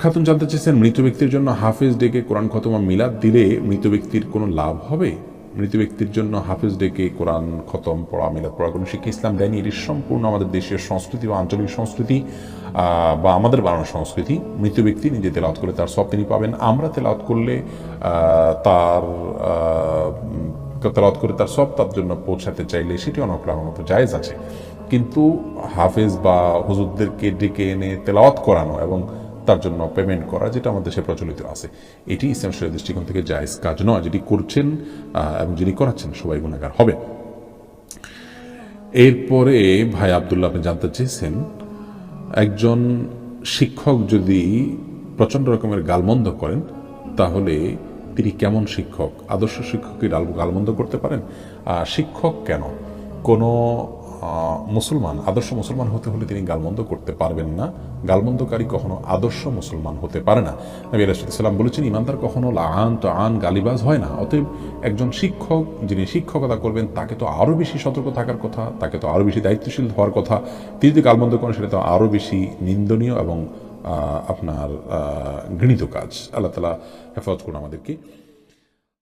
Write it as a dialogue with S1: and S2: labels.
S1: খাতুন জানতে চেয়েছেন মৃত ব্যক্তির জন্য হাফেজ ডেকে কোরআন খতমা মিলাদ দিলে মৃত ব্যক্তির কোনো লাভ হবে? মৃত ব্যক্তির জন্য হাফেজ ডেকে কোরআন খতম পড়া মিলাদ পড়া। কোনো শিক্ষা ইসলাম দেয়নি এটি সম্পূর্ণ আমাদের দেশের সংস্কৃতি বা আঞ্চলিক সংস্কৃতি বা আমাদের বানানো সংস্কৃতি। মৃত ব্যক্তি নিজে তেলাওয়াত করে তার সব তিনি পাবেন। আমরা তেলাওয়াত করলে তার আহ, তেলাওয়াত করে তার সব তার জন্য পৌঁছাতে চাইলে সেটি অনেক মতো জায়েজ আছে। কিন্তু হাফেজ বা হুজুরদেরকে ডেকে এনে তেলাওয়াত করানো এবং তার জন্য পেমেন্ট করা, যেটা আমাদের দেশে প্রচলিত আছে। এটি ইসলাম শরীর দৃষ্টিকোণ থেকে জায়েজ কাজ নয়, যেটি করছেন এবং যিনি করাচ্ছেন, সবাই গুণাগার হবে এরপরে ভাই আবদুল্লাহ, আপনি জানতে চেয়েছেন, একজন শিক্ষক যদি প্রচণ্ড রকমের গালমন্দ করেন, তাহলে তিনি কেমন শিক্ষক? আদর্শ শিক্ষক কি গালমন্দ করতে পারেন? শিক্ষক কেন? কোনো মুসলমান, আদর্শ মুসলমান হতে হলে তিনি গালমন্দ করতে পারবেন না। গালমন্দকারী কখনো আদর্শ মুসলমান হতে পারে না। নবী আলাইসাল্লাম বলেছেন, ইমানদার কখনো আন তো আন গালিবাজ হয় না। অতএব একজন শিক্ষক, যিনি শিক্ষকতা করবেন, তাকে তো আরও বেশি সতর্ক থাকার কথা, তাকে তো আরও বেশি দায়িত্বশীল হওয়ার কথা। তিনি যদি গালমন্দ করেন, সেটা তো আরও বেশি নিন্দনীয় এবং আপনার ঘৃণিত কাজ। আল্লাহ তালা হেফাজত করুন আমাদেরকে।